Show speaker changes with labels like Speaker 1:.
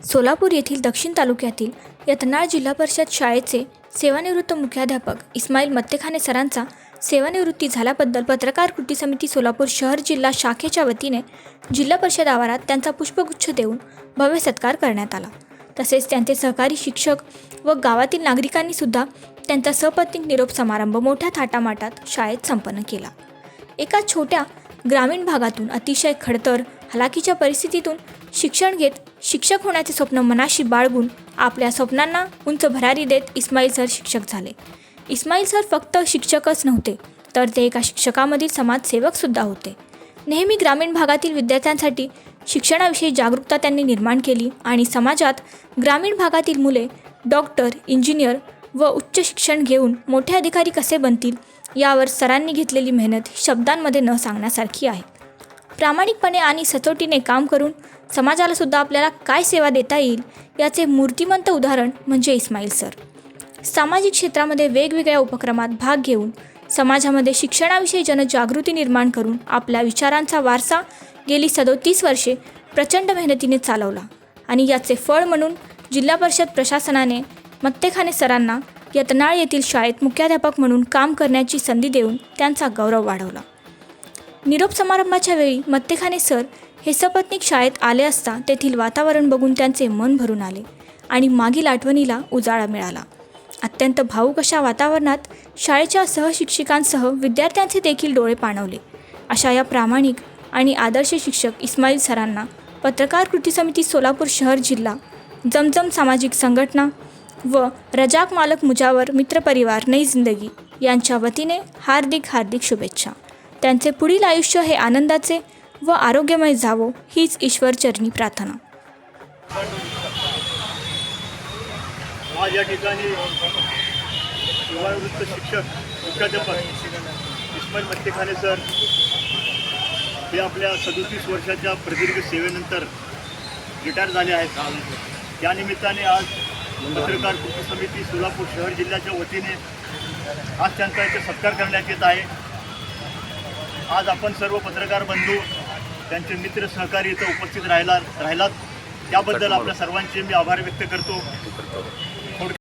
Speaker 1: सोलापूर येथील दक्षिण तालुक्यातील यतनाळ जिल्हा परिषद शाळेचे सेवानिवृत्त मुख्याध्यापक इस्माईल मत्तेखाने सरांचा सेवानिवृत्ती झाल्याबद्दल पत्रकार कृती समिती सोलापूर शहर जिल्हा शाखेच्या वतीने जिल्हा परिषद आवारात त्यांचा पुष्पगुच्छ देऊन भव्य सत्कार करण्यात आला. तसेच त्यांचे सहकारी शिक्षक व गावातील नागरिकांनी सुद्धा त्यांचा सपत्नीक निरोप समारंभ मोठ्या थाटामाटात शाळेत संपन्न केला. एका छोट्या ग्रामीण भागातून अतिशय खडतर हलाखीच्या परिस्थितीतून शिक्षण घेत शिक्षक होण्याचे स्वप्न मनाशी बाळगून आपल्या स्वप्नांना उंच भरारी देत इस्माईल सर शिक्षक झाले. इस्माईल सर फक्त शिक्षकच नव्हते तर ते एका शिक्षकामधील समाजसेवकसुद्धा होते. नेहमी ग्रामीण भागातील विद्यार्थ्यांसाठी शिक्षणाविषयी जागरूकता त्यांनी निर्माण केली आणि समाजात ग्रामीण भागातील मुले डॉक्टर इंजिनियर व उच्च शिक्षण घेऊन मोठे अधिकारी कसे बनतील यावर सरांनी घेतलेली मेहनत ही शब्दांमध्ये न सांगण्यासारखी आहे. प्रामाणिकपणे आणि सचोटीने काम करून समाजाला सुद्धा आपल्याला काय सेवा देता येईल याचे मूर्तिमंत उदाहरण म्हणजे इस्माईल सर. सामाजिक क्षेत्रामध्ये वेगवेगळ्या उपक्रमात भाग घेऊन समाजामध्ये शिक्षणाविषयी जनजागृती निर्माण करून आपल्या विचारांचा वारसा गेली सदोतीस वर्षे प्रचंड मेहनतीने चालवला आणि याचे फळ म्हणून जिल्हा परिषद प्रशासनाने मत्तेखाने सरांना यतनाळ येथील शाळेत मुख्याध्यापक म्हणून काम करण्याची संधी देऊन त्यांचा गौरव वाढवला. निरोप समारंभाच्या वेळी मत्तेखाने सर हे सपत्नीक शाळेत आले असता तेथील वातावरण बघून त्यांचे मन भरून आले आणि मागील आठवणीला उजाळा मिळाला. अत्यंत भाऊक अशा वातावरणात शाळेच्या सहशिक्षिकांसह विद्यार्थ्यांचे देखील डोळे पाणवले. अशा या प्रामाणिक आणि आदर्श शिक्षक इस्माईल सरांना पत्रकार कृती समिती सोलापूर शहर जिल्हा जमजम सामाजिक संघटना व रजाक मालक मुजावर मित्रपरिवार नई जिंदगी यांच्या वतीने हार्दिक हार्दिक शुभेच्छा. त्यांचे पुढील आयुष्य हे आनंदाचे व आरोग्यमय जावो हीच ईश्वरचरणी प्रार्थना.
Speaker 2: आज या ठिकाणी सेवानिवृत्त शिक्षक मुख्याध्यापक इस्माईल मत्तेखाने सर हे आपल्या सदोतीस वर्षाच्या प्रदीर्घ सेवेनंतर रिटायर झाले आहेत. त्यानिमित्ताने आज पत्रकार कृती समिती सोलापूर शहर जिल्ह्याच्या वतीने आज त्यांचा इथे सत्कार करण्यात येत आहे. आज आपण सर्व पत्रकार बंधू त्यांचे मित्र सहकारी इथं उपस्थित राहिला राहिलात. त्याबद्दल आपल्या सर्वांचे मी आभार व्यक्त करतो.